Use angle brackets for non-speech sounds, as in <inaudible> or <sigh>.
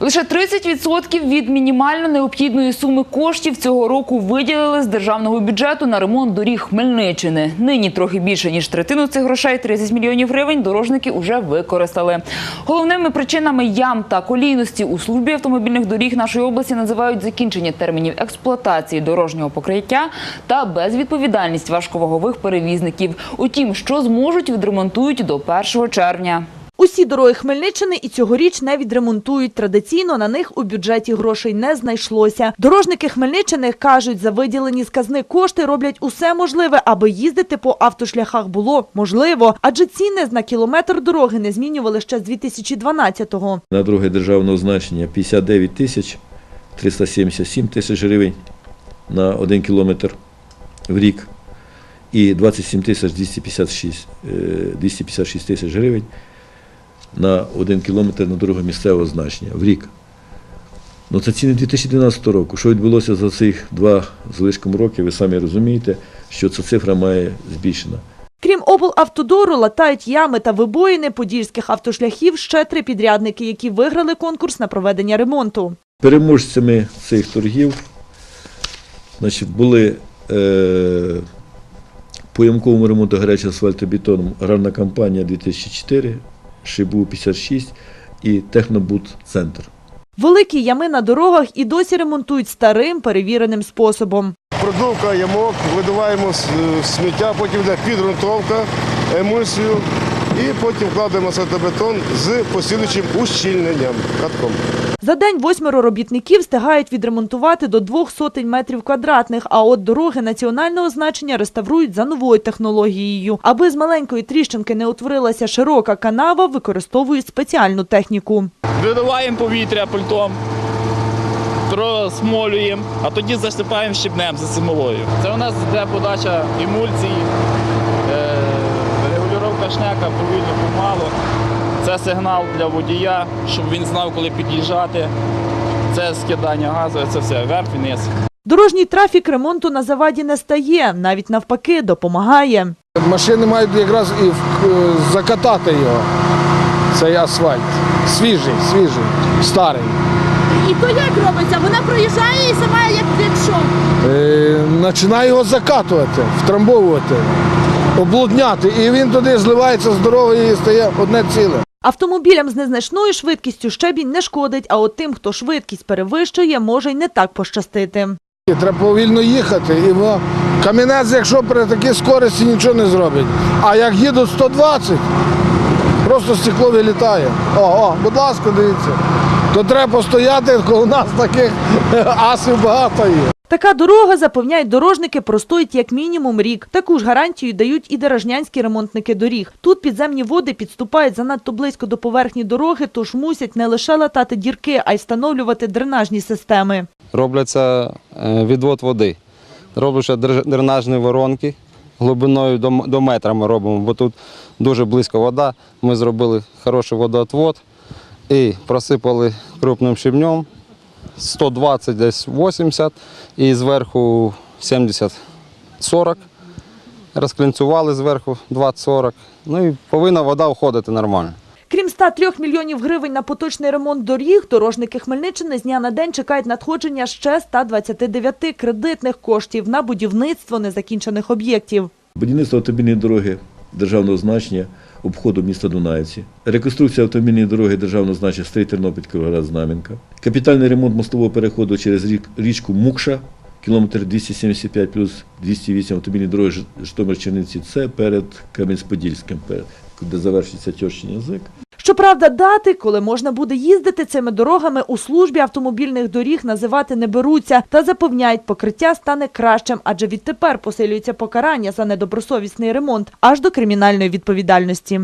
Лише 30% від мінімально необхідної суми коштів цього року виділили з державного бюджету на ремонт доріг Хмельниччини. Нині трохи більше ніж третину цих грошей, 30 мільйонів гривень, дорожники вже використали. Головними причинами ям та колійності у службі автомобільних доріг нашої області називають закінчення термінів експлуатації дорожнього покриття та безвідповідальність важковагових перевізників. Утім, що зможуть відремонтують до 1 червня. Усі дороги Хмельниччини і цьогоріч не відремонтують. Традиційно на них у бюджеті грошей не знайшлося. Дорожники Хмельниччини кажуть, за виділені з казни кошти роблять усе можливе, аби їздити по автошляхах було можливо. Адже ціни на кілометр дороги не змінювали ще з 2012-го. На дороги державного значення 59 тисяч 377 тисяч гривень на один кілометр в рік і 27 тисяч 256, е, 256 тисяч гривень на один кілометр на дорогу місцевого значення в рік. Ну, це ціни 2012 року. Що відбулося за цих два з лишком років, ви самі розумієте, що ця цифра має збільшена. Крім облавтодору, латають ями та вибоїни подільських автошляхів ще три підрядники, які виграли конкурс на проведення ремонту. Переможцями цих торгів значить, були е, по ямковому ремонту гарячим асфальтобетоном аграрна компанія 2004, Шибу 56 і Технобут Центр. Великі ями на дорогах і досі ремонтують старим перевіреним способом. Продувка ямок, видуваємо сміття, потім йде підґрунтовка, емульсію і потім кладемо асфальтобетон з посилюючим ущільненням катком. За день восьмеро робітників встигають відремонтувати до двох сотень метрів квадратних, а от дороги національного значення реставрують за новою технологією. Аби з маленької тріщинки не утворилася широка канава, використовують спеціальну техніку. Видуваємо повітря пультом, просмолюємо, а тоді засипаємо щебнем за смолою. Це у нас йде подача емульції, шнека повільно помалу. Це сигнал для водія, щоб він знав, коли під'їжджати. Це скидання газу, це все вверх і вниз. Дорожній трафік ремонту на заваді не стає, навіть навпаки, допомагає. Машини мають якраз і е, закатати його, цей асфальт. Свіжий, свіжий, старий. І то як робиться? Вона проїжджає і сама як, що? Е, починає його закатувати, втрамбовувати, облудняти. І він туди зливається з дороги і стає одне ціле. Автомобілям з незначною швидкістю щебінь не шкодить, а от тим, хто швидкість перевищує, може й не так пощастити. І Треба повільно їхати. І камінець, якщо при такій скорості нічого не зробить. А як їдуть 120, просто стекло вилітає. О, о, будь ласка, дивіться. То треба постояти, коли у нас таких <laughs> асів багато є. Така дорога, запевняють дорожники, простоїть як мінімум рік. Таку ж гарантію дають і дорожнянські ремонтники доріг. Тут підземні води підступають занадто близько до поверхні дороги, тож мусять не лише латати дірки, а й встановлювати дренажні системи. робляться е, відвод води. Робляться др- дренажні воронки глибиною до метра ми робимо, бо тут дуже близько вода. Ми зробили хороший водоотвод і просипали крупним щебнем 120 десь 80 і зверху 70-40. Розклінцювали зверху 20-40. Ну і повинна вода входити нормально. Крім 103 мільйонів гривень на поточний ремонт доріг, дорожники Хмельниччини з дня на день чекають надходження ще 129 кредитних коштів на будівництво незакінчених об'єктів. Будівництво автомобільної дороги державного значення обходу міста Дунаївці, реконструкція автомобільної дороги державного значення Стрий Тернопіль Кіровоград Знам'янка, капітальний ремонт мостового переходу через річку Мукша, кілометр 275 плюс 208 автомобільної дороги Житомир Черниці. це перед Кам'янсь-Подільським, де завершується тьощин язик. Щоправда, дати, коли можна буде їздити цими дорогами у службі автомобільних доріг називати не беруться та запевняють, покриття стане кращим, адже відтепер посилюється покарання за недобросовісний ремонт аж до кримінальної відповідальності.